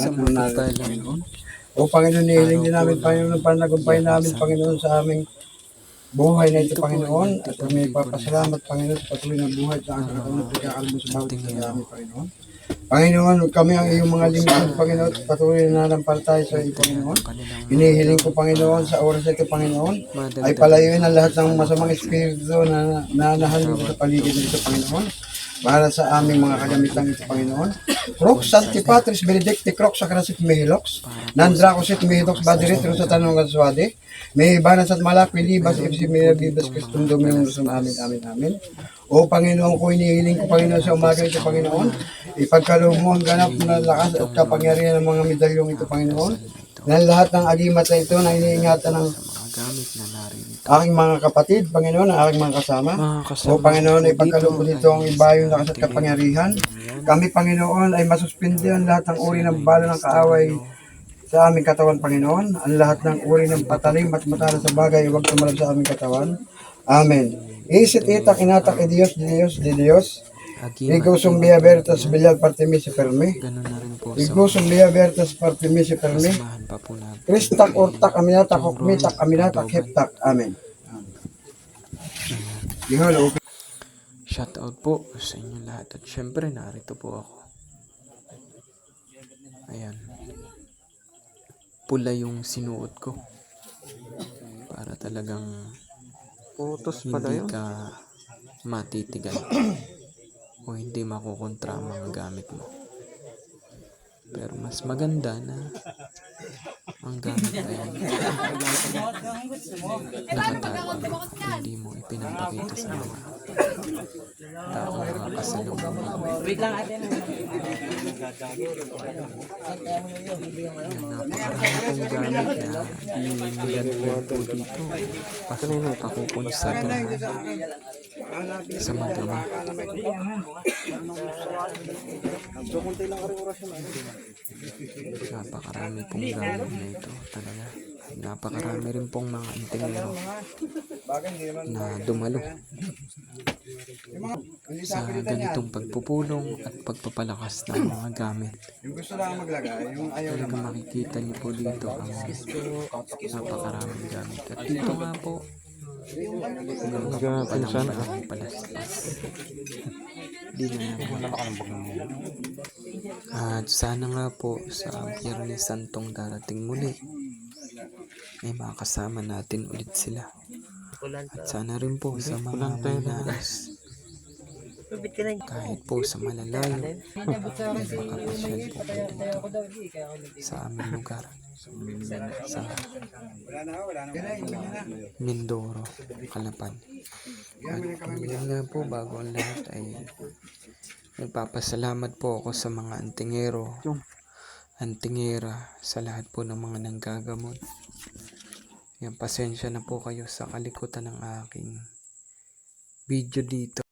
Sa mga Panginoon. O Panginoon, nihiling din namin, Panginoon, ang panagumpay namin, Panginoon, sa aming buhay na ito, Panginoon. At kami papasalamat, Panginoon, sa patuloy na buhay sa ang kakataon at pagkakalmo sa bawat isa namin, Panginoon. Panginoon, kami ang iyong mga lingkod, Panginoon, at patuloy na nanampalataya sa iyo, Panginoon. Hinihiling ko, Panginoon, sa oras na ito, Panginoon, ay palayuin ang lahat ng masamang espiritu na nanahan sa paligid nito, Panginoon para sa aming mga kagamitan ito, Panginoon. Crox, Santi Patris, Benedicti, Crox, Sakrasit, Mihilox, Nandracosit, Mihilox, Badirit, sa Tanong Gaswade, may banat at malak, Pilibas, FC, Mira, Bibas, Kristum, Dominong, Luzon, Amin, Amin, Amin. O Panginoon ko, inihiling ko, Panginoon, sa umaga ito, Panginoon, ipagkaloob mo ang ganap na lakas at kapangyarihan ng mga medalyong ito, Panginoon, na lahat ng agimat na ito na iniingatan ng gamit na narito. aking mga kapatid, Panginoon, ang aking mga kasama. Mga O kasama Panginoon, ipagkaloob mo dito ang ibayong lakas at kapangyarihan. Kami, Panginoon, ay masuspindi ang lahat ng uri ng bala ng kaaway sa aming katawan, Panginoon. Ang lahat ng uri ng patalim at matala sa bagay, huwag tumalab sa aming katawan. Amen. Isit itak inatak e Dios, di Dios, di. Igusong via vertas bilyag partimisi perme. ganun na rin po sa Igusong via vertas partimisi perme. samahan pa po natin. Kristak ortak aminatak hukmitak aminatak heptak. Amen. Okay. Shout out po sa inyo lahat. At syempre, narito po ako. Ayan. Pula yung sinuot ko. Para talagang Putos pala hindi ka matitigan. O hindi makukontra ang mga gamit mo. Pero mas maganda na ang gamit ay nakatago. Hindi mo ipinapakita sa mga tao na kasalubong mo. Wait lang ate. Napakarami pong gamit na ibigyan ko po dito. Kanina pakukunsad na sa magama. Napakarami pong gamit na ito talaga. Napakarami rin pong mga intingero na dumalo sa ganitong pagpupulong at pagpapalakas ng mga gamit. Talaga makikita niyo po dito ang napakaraming gamit. At dito nga po, palang palaspas. Di na. At sana nga po sa Biyernes Santong darating muli, ay makasama natin ulit sila. At sana rin po sa mga may nais, kahit po sa malalayo, ay makapasyal po kayo dito sa aming lugar sa Mindoro, Calapan. At yun nga po, bago ang lahat ay nagpapasalamat po ako sa mga antingero, antingera, sa lahat po ng mga nanggagamot. Yan, pasensya na po kayo sa kalikutan ng aking video dito.